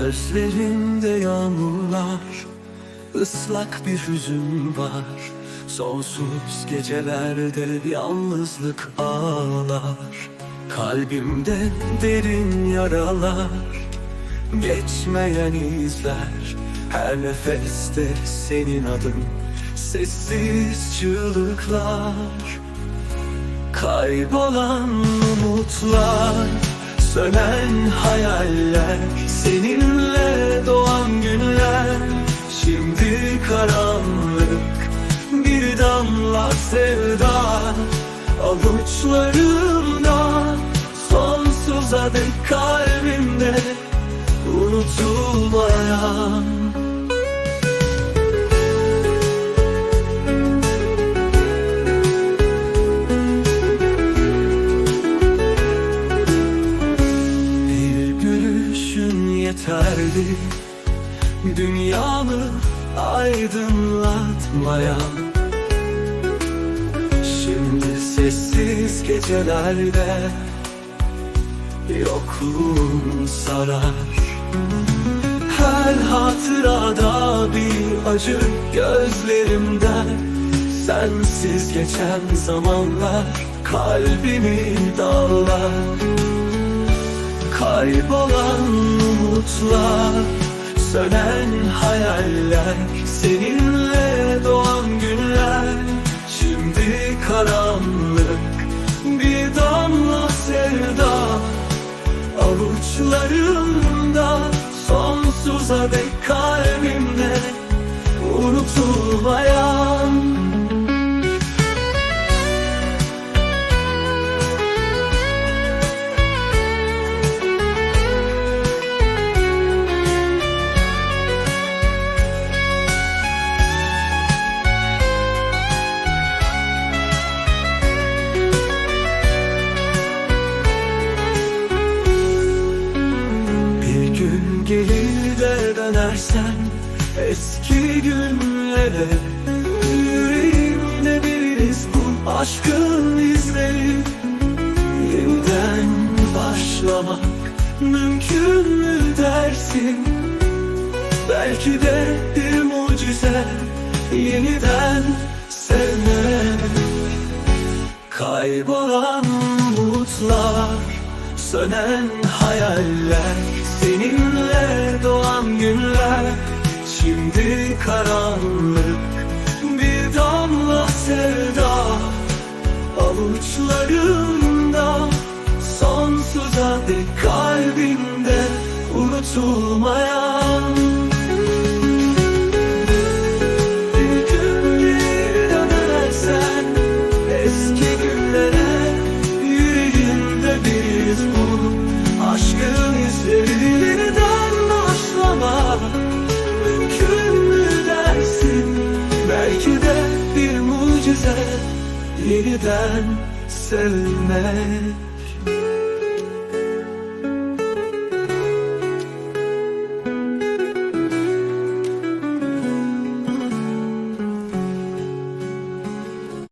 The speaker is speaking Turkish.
Gözlerimde yağmurlar ıslak bir hüzün var. Sonsuz gecelerde yalnızlık ağlar. Kalbimde derin yaralar Geçmeyen izler. Her nefeste senin adın Sessiz çığlıklar. Kaybolan umutlar. Sönen hayaller Seninle doğan günler. Şimdi karanlık Bir damla sevda Avuçlarımda Sonsuza dek kalbimde Unutulmayan yeterli Dünyamı aydınlatmaya. Şimdi sessiz gecelerde Yokluğun sarar. Her hatırada bir acı gözlerimden Sensiz geçen zamanlar kalbimi dağlar Kaybolan umutlar Sönen hayaller Seninle doğan günler. Şimdi karanlık Bir damla sevda Avuçlarımda Sonsuza dek kalbimde Unutulmayan de dönersen eski günlere Yüreğimde bir bu aşkın izleri. Yeniden başlamak mümkün mü dersin? Belki de bir mucize yeniden sevmek Kaybolan umutlar Sönen hayaller Seninle karanlık Bir damla sevda Avuçlarımda Sonsuza dek kalbimde Unutulmayan Yeniden sevmek